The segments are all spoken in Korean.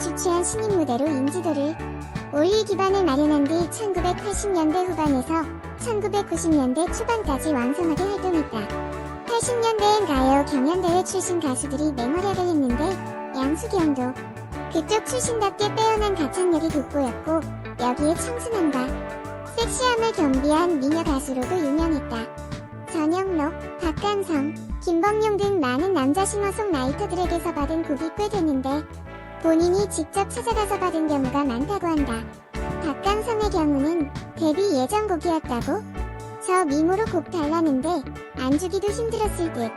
주최한 신인 무대로 인지도를 올리 기반을 마련한 뒤 1980년대 후반에서 1990년대 초반까지 왕성하게 활동했다. 80년대엔 가요 경연대회 출신 가수들이 맹활약을 했는데 양수경도 그쪽 출신답게 빼어난 가창력이 돋보였고 여기에 청순함과 섹시함을 겸비한 미녀 가수로도 유명했다. 전영록, 박간성, 김범용 등 많은 남자 싱어송라이터들에게서 받은 곡이 꽤 되는데 본인이 직접 찾아가서 받은 경우가 많다고 한다. 박간성의 경우는 데뷔 예정 곡이었다고? 저 미모로 곡 달라는데 안 주기도 힘들었을 듯.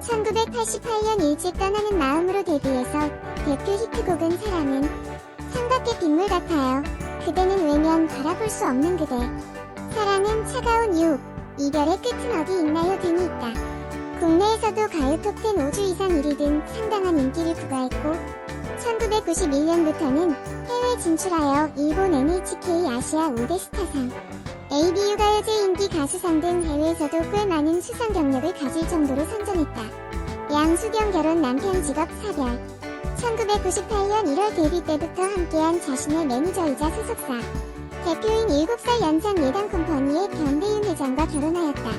1988년 일찍 떠나는 마음으로 데뷔해서 대표 히트곡은 사랑은 창밖의 빗물 같아요. 그대는 외면 바라볼 수 없는 그대. 사랑은 차가운 유혹. 이별의 끝은 어디 있나요 등이 있다. 국내에서도 가요 톱10 5주 이상 1위 등 상당한 인기를 부과했고 1991년부터는 해외 진출하여 일본 NHK 아시아 5대 스타상, ABU 가요제 인기 가수상 등 해외에서도 꽤 많은 수상 경력을 가질 정도로 선전했다. 양수경 결혼 남편 직업 사별 1998년 1월 데뷔 때부터 함께한 자신의 매니저이자 소속사 대표인 7살 연상 예당 컴퍼니의 변대윤 회장과 결혼하였다.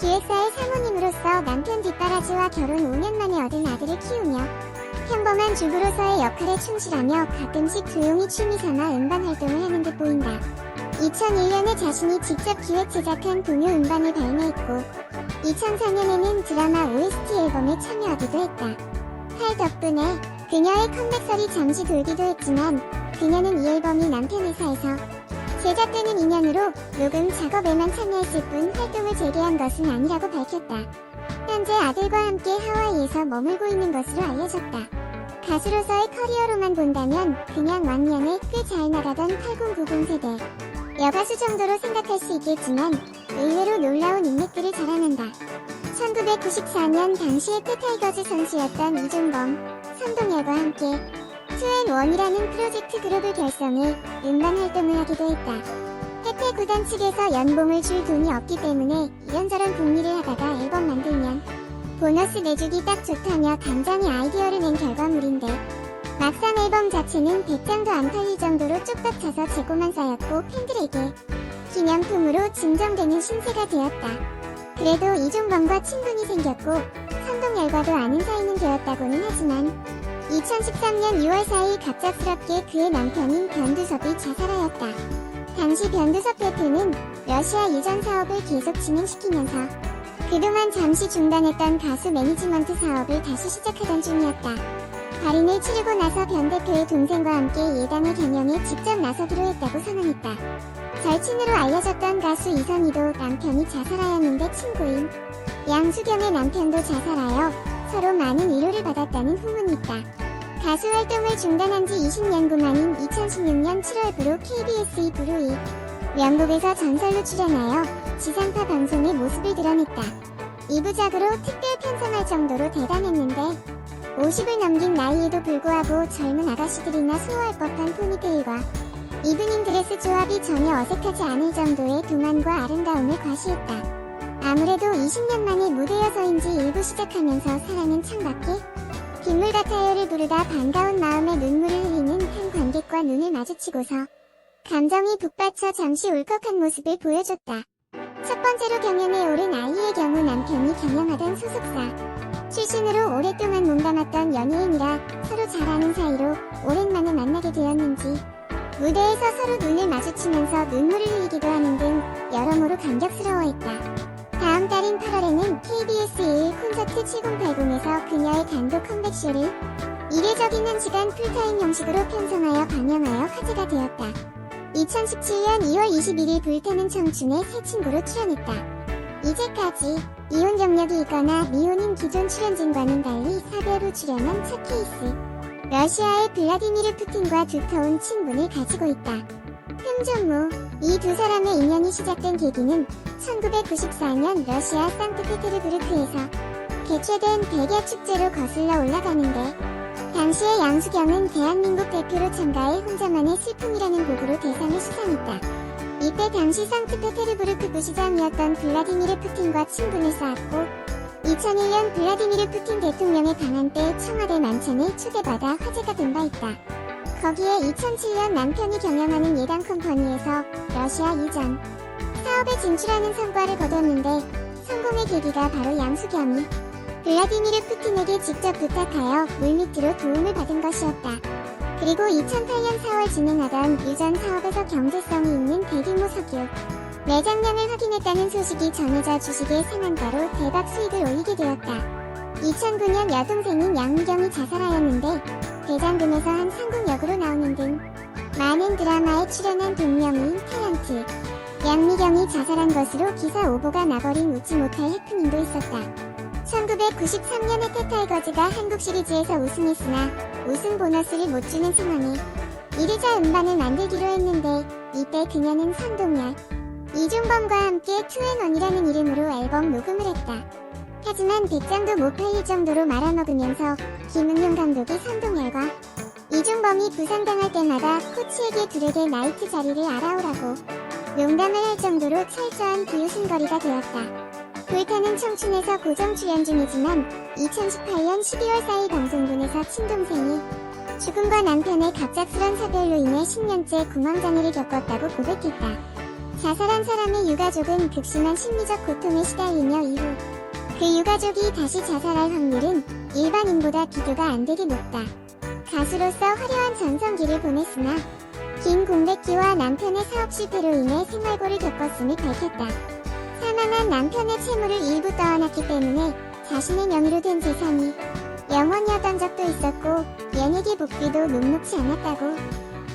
기획사의 사모님으로서 남편 뒷바라지와 결혼 5년 만에 얻은 아들을 키우며 평범한 주부로서의 역할에 충실하며 가끔씩 조용히 취미삼아 음반 활동을 하는 듯 보인다. 2001년에 자신이 직접 기획 제작한 동요 음반을 발매했고 2004년에는 드라마 OST 앨범에 참여하기도 했다. 팔 덕분에 그녀의 컴백설이 잠시 돌기도 했지만 그녀는 이 앨범이 남편 회사에서 제작되는 인연으로 녹음 작업에만 참여했을 뿐 활동을 재개한 것은 아니라고 밝혔다. 현재 아들과 함께 하와이에서 머물고 있는 것으로 알려졌다. 가수로서의 커리어로만 본다면 그냥 왕년에 꽤 잘 나가던 8090 세대. 여가수 정도로 생각할 수 있겠지만 의외로 놀라운 인맥들을 자랑한다. 1994년 당시의 태타이거즈 선수였던 이종범, 선동열과 함께 2N1이라는 프로젝트 그룹을 결성해 음반 활동을 하기도 했다. 구단 측에서 연봉을 줄 돈이 없기 때문에 이런저런 궁리를 하다가 앨범 만들면 보너스 내주기 딱 좋다며 간장히 아이디어를 낸 결과물인데 막상 앨범 자체는 100장도 안 팔릴 정도로 뚝딱 차서 재고만 쌓였고 팬들에게 기념품으로 증정되는 신세가 되었다. 그래도 이종범과 친분이 생겼고 선동열과도 아는 사이는 되었다고는 하지만 2013년 6월 4일 갑작스럽게 그의 남편인 변두섭이 자살하였다. 당시 변두섭 대표는 러시아 유전 사업을 계속 진행시키면서 그동안 잠시 중단했던 가수 매니지먼트 사업을 다시 시작하던 중이었다. 발인을 치르고 나서 변 대표의 동생과 함께 예당을 경영에 직접 나서기로 했다고 선언했다. 절친으로 알려졌던 가수 이선희도 남편이 자살하였는데 친구인 양수경의 남편도 자살하여 서로 많은 위로를 받았다는 후문이 있다. 가수 활동을 중단한 지 20년구 만인 2016년 7월부로 KBS 2 브루이 명곡에서 전설로 출연하여 지상파 방송의 모습을 드러냈다. 2부작으로 특별 편성할 정도로 대단했는데 50을 넘긴 나이에도 불구하고 젊은 아가씨들이나 수호할 법한 포니테일과 이브닝 드레스 조합이 전혀 어색하지 않을 정도의 동안과 아름다움을 과시했다. 아무래도 20년 만에 무대여서인지 일부 시작하면서 사랑은 창밖에 빗물 같아요를 부르다 반가운 마음에 눈물을 흘리는 한 관객과 눈을 마주치고서 감정이 북받쳐 잠시 울컥한 모습을 보여줬다. 첫 번째로 경연에 오른 아이의 경우 남편이 경영하던 소속사 출신으로 오랫동안 몸담았던 연예인이라 서로 잘 아는 사이로 오랜만에 만나게 되었는지 무대에서 서로 눈을 마주치면서 눈물을 흘리기도 하는 등 여러모로 감격스러워했다. 다음 달인 8월에는 KBS 1 콘서트 7080에서 그녀의 단독 컴백쇼를 이례적인 한 시간 풀타임 형식으로 편성하여 방영하여 화제가 되었다. 2017년 2월 21일 불타는 청춘의 새 친구로 출연했다. 이제까지 이혼 경력이 있거나 미혼인 기존 출연진과는 달리 사별 후 출연한 첫 케이스. 러시아의 블라디미르 푸틴과 두터운 친분을 가지고 있다. 흠전무, 이두 사람의 인연이 시작된 계기는 1994년 러시아 상트페테르부르크에서 개최된 백야 축제로 거슬러 올라가는데 당시의 양수경은 대한민국 대표로 참가해 혼자만의 슬픔이라는 곡으로 대상을 수상했다. 이때 당시 상트페테르부르크 부시장이었던 블라디미르 푸틴과 친분을 쌓았고 2001년 블라디미르 푸틴 대통령의 방한 때 청와대 만찬에 초대받아 화제가 된 바 있다. 거기에 2007년 남편이 경영하는 예당 컴퍼니에서 러시아 이전 사업에 진출하는 성과를 거뒀는데 성공의 계기가 바로 양수겸이 블라디미르 푸틴에게 직접 부탁하여 물밑으로 도움을 받은 것이었다. 그리고 2008년 4월 진행하던 유전 사업에서 경제성이 있는 대규모 석유 매장량을 확인했다는 소식이 전해져 주식의 상한가로 대박 수익을 올리게 되었다. 2009년 여동생인 양미경이 자살하였는데 대장금에서 한 상공역으로 나오는 등 많은 드라마에 출연한 동명이인 탤런트 양미경이 자살한 것으로 기사 오보가 나버린 웃지 못할 해프닝도 있었다. 1993년에 테타이거즈가 한국 시리즈에서 우승했으나 우승 보너스를 못 주는 상황에 이르자 음반을 만들기로 했는데 이때 그녀는 선동열 이종범과 함께 투앤원이라는 이름으로 앨범 녹음을 했다. 하지만 100장도 못 팔릴 정도로 말아먹으면서 김은용 감독이 선동열과 이종범이 부상당할 때마다 코치에게 두르게 나이트 자리를 알아오라고 농담을 할 정도로 철저한 비웃음거리가 되었다. 불타는 청춘에서 고정 출연 중이지만 2018년 12월 4일 방송분에서 친동생이 죽음과 남편의 갑작스런 사별로 인해 10년째 구멍장애를 겪었다고 고백했다. 자살한 사람의 유가족은 극심한 심리적 고통에 시달리며 이후 그 유가족이 다시 자살할 확률은 일반인보다 비교가 안 되게 높다. 가수로서 화려한 전성기를 보냈으나 긴 공백기와 남편의 사업 실패로 인해 생활고를 겪었음을 밝혔다. 사망한 남편의 채무를 일부 떠안았기 때문에 자신의 명의로 된 재산이 영원이었던 적도 있었고 연예계 복귀도 녹록치 않았다고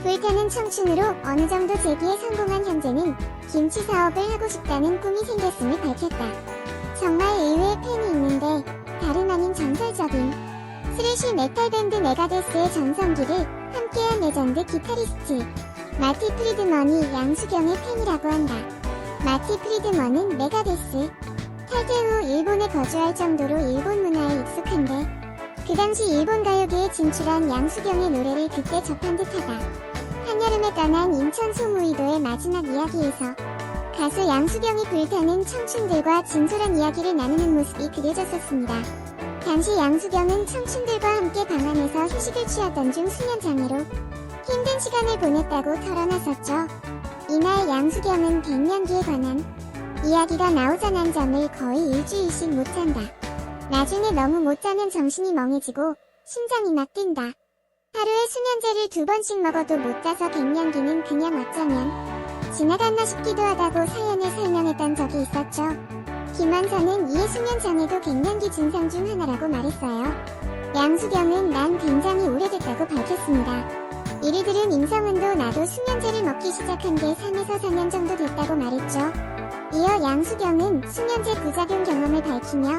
불타는 청춘으로 어느 정도 재기에 성공한 현재는 김치 사업을 하고 싶다는 꿈이 생겼음을 밝혔다. 정말 의외의 팬이 있는데 다름 아닌 전설적인 스레시 메탈 밴드 메가데스의 전성기를 함께한 레전드 기타리스트 마티 프리드먼이 양수경의 팬이라고 한다. 마티 프리드먼은 메가데스 탈퇴 후 일본에 거주할 정도로 일본 문화에 익숙한데 그 당시 일본 가요계에 진출한 양수경의 노래를 그때 접한 듯하다. 한여름에 떠난 인천 소무이도의 마지막 이야기에서 가수 양수경이 불타는 청춘들과 진솔한 이야기를 나누는 모습이 그려졌었습니다. 당시 양수경은 청춘들과 함께 방 안에서 휴식을 취하던 중 수면 장애로 힘든 시간을 보냈다고 털어놨었죠. 이날 양수경은 갱년기에 관한 이야기가 나오자는 점을 거의 일주일씩 못 잔다. 나중에 너무 못 자면 정신이 멍해지고 심장이 막 뛴다. 하루에 수면제를 두 번씩 먹어도 못 자서 갱년기는 그냥 어쩌면 지나갔나 싶기도 하다고 사연을 설명했던 적이 있었죠. 김한선은 이해 수면 장애도 갱년기 증상 중 하나라고 말했어요. 양수경은 난 굉장히 오래됐다고 밝혔습니다. 이를 들은 임성은도 나도 수면제를 먹기 시작한 게 3에서 4년 정도 됐다고 말했죠. 이어 양수경은 수면제 부작용 경험을 밝히며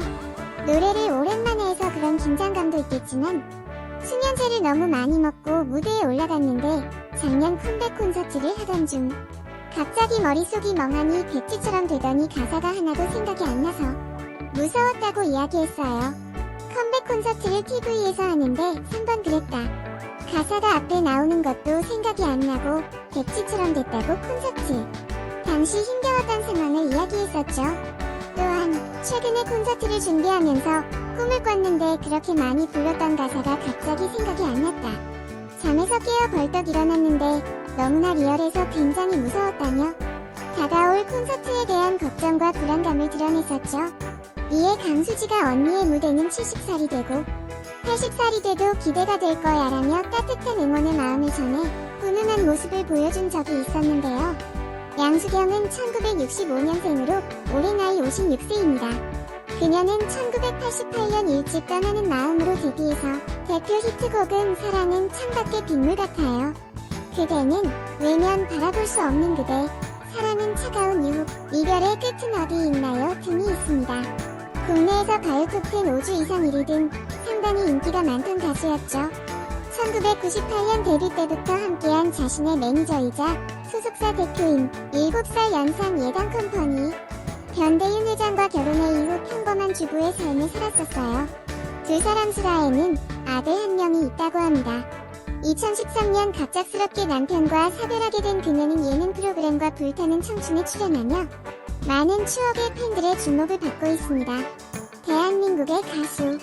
노래를 오랜만에 해서 그런 긴장감도 있겠지만 수면제를 너무 많이 먹고 무대에 올라갔는데 작년 컴백 콘서트를 하던 중 갑자기 머릿속이 멍하니 백지처럼 되더니 가사가 하나도 생각이 안 나서 무서웠다고 이야기했어요. 컴백 콘서트를 TV에서 하는데 3번 그랬다. 가사가 앞에 나오는 것도 생각이 안 나고 백지처럼 됐다고 콘서트. 당시 힘겨웠던 상황을 이야기했었죠. 또한 최근에 콘서트를 준비하면서 꿈을 꿨는데 그렇게 많이 불렀던 가사가 갑자기 생각이 안 났다. 잠에서 깨어 벌떡 일어났는데 너무나 리얼해서 굉장히 무서웠다며 다가올 콘서트에 대한 걱정과 불안감을 드러냈었죠. 이에 강수지가 언니의 무대는 70살이 되고 80살이 돼도 기대가 될 거야 라며 따뜻한 응원의 마음을 전해 훈훈한 모습을 보여준 적이 있었는데요. 양수경은 1965년생으로 올해 나이 56세입니다. 그녀는 1988년 일찍 떠나는 마음으로 데뷔해서 대표 히트곡은 사랑은 창밖의 빗물 같아요. 그대는 외면 바라볼 수 없는 그대, 사랑은 차가운 유혹, 이별의 끝은 어디 있나요 등이 있습니다. 국내에서 가요 톱10 5주 이상 1위 등 상당히 인기가 많던 가수였죠. 1998년 데뷔 때부터 함께한 자신의 매니저이자 소속사 대표인 7살 연상 예당 컴퍼니 변대윤 회장과 결혼해 이후 평범한 주부의 삶을 살았었어요. 두 사람 수라에는 아들 한 명이 있다고 합니다. 2013년 갑작스럽게 남편과 사별하게 된 그녀는 예능 프로그램과 불타는 청춘에 출연하며 많은 추억의 팬들의 주목을 받고 있습니다. 대한민국 대한민국의 가수